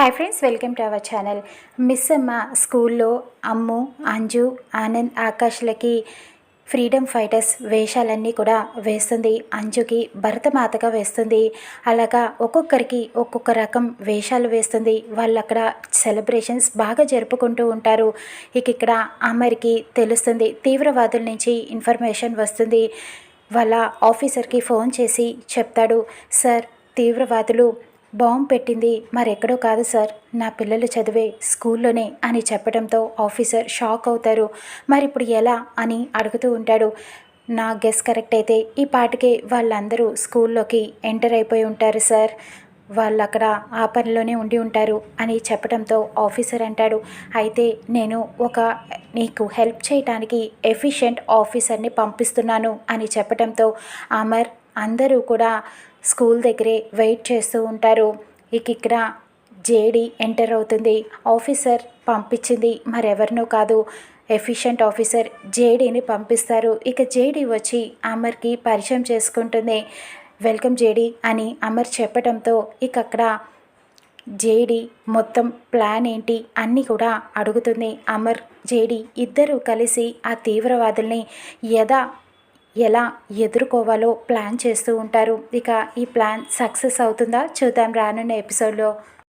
Hi friends welcome to our channel miss అమ్మ స్కూల్లో అమ్ము అంజు ఆనంద్ ఆకాష్లకి ఫ్రీడమ్ ఫైటర్స్ వేషాలన్నీ కూడా వేస్తుంది. అంజుకి భరతమాతగా వేస్తుంది. అలాగా ఒక్కొక్కరికి ఒక్కొక్క రకం వేషాలు వేస్తుంది. వాళ్ళు అక్కడ సెలబ్రేషన్స్ బాగా జరుపుకుంటూ ఉంటారు. ఇక ఇక్కడ అమర్కి తెలుస్తుంది తీవ్రవాదుల నుంచి ఇన్ఫర్మేషన్ వస్తుంది. వాళ్ళ ఆఫీసర్కి ఫోన్ చేసి చెప్తాడు సార్ తీవ్రవాదులు బాంబు పెట్టింది. మరెక్కడో కాదు సార్. నా పిల్లలు చదివే స్కూల్లోనే అని చెప్పడంతో ఆఫీసర్ షాక్ అవుతారు. మరి ఇప్పుడు ఎలా అని అడుగుతూ ఉంటాడు. నా గెస్ కరెక్ట్ అయితే ఈ పాటికే వాళ్ళందరూ స్కూల్లోకి ఎంటర్ అయిపోయి ఉంటారు సార్. వాళ్ళు అక్కడ ఆ పనిలోనే ఉండి ఉంటారు అని చెప్పడంతో ఆఫీసర్ అంటాడు. అయితే నేను ఒక నీకు హెల్ప్ చేయటానికి ఎఫిషియెంట్ ఆఫీసర్ని పంపిస్తున్నాను అని చెప్పడంతో అమర్ అందరూ కూడా స్కూల్ దగ్గరే వెయిట్ చేస్తూ ఉంటారు. ఇక ఇక్కడ జేడి ఎంటర్ అవుతుంది. ఆఫీసర్ పంపించింది. మరెవరినో కాదు. ఎఫిషియంట్ ఆఫీసర్ జేడీని పంపిస్తారు. ఇక జేడీ వచ్చి అమర్కి పరిచయం చేసుకుంటుంది. వెల్కమ్ జేడీ అని అమర్ చెప్పడంతో ఇక అక్కడ జేడి మొత్తం ప్లాన్ ఏంటి అన్నీ కూడా అడుగుతుంది. అమర్ జేడి ఇద్దరూ కలిసి ఆ తీవ్రవాదుల్ని యథా ఎలా ఎదుర్కోవాలో ప్లాన్ చేస్తూ ఉంటారు. ఇక ఈ ప్లాన్ సక్సెస్ అవుతుందా చూద్దాం రానున్న ఎపిసోడ్లో.